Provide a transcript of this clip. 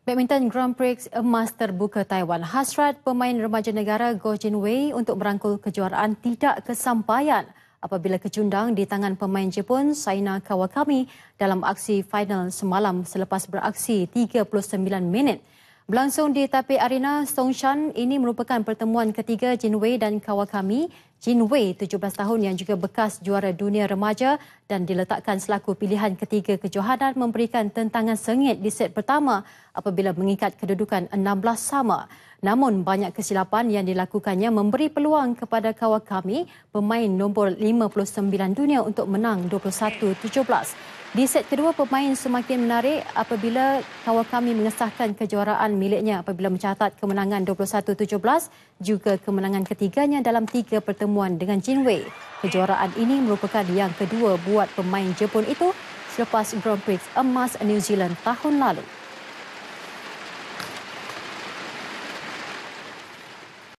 Badminton Grand Prix emas terbuka Taiwan. Hasrat pemain remaja negara Goh Jin Wei untuk merangkul kejuaraan tidak kesampaian apabila kecundang di tangan pemain Jepun Saina Kawakami dalam aksi final semalam selepas beraksi 39 minit. Berlangsung di Taipei Arena Songshan, ini merupakan pertemuan ketiga Jin Wei dan Kawakami. Jin Wei, 17 tahun yang juga bekas juara dunia remaja dan diletakkan selaku pilihan ketiga kejohanan memberikan tentangan sengit di set pertama apabila mengikat kedudukan 16 sama. Namun banyak kesilapan yang dilakukannya memberi peluang kepada Kawakami, pemain nombor 59 dunia untuk menang 21-17. Di set kedua, pemain semakin menarik apabila Kawakami mengesahkan kejuaraan miliknya apabila mencatat kemenangan 21-17 juga kemenangan ketiganya dalam tiga pertemuan dengan Jin Wei. Kejuaraan ini merupakan yang kedua buat pemain Jepun itu selepas Grand Prix emas New Zealand tahun lalu.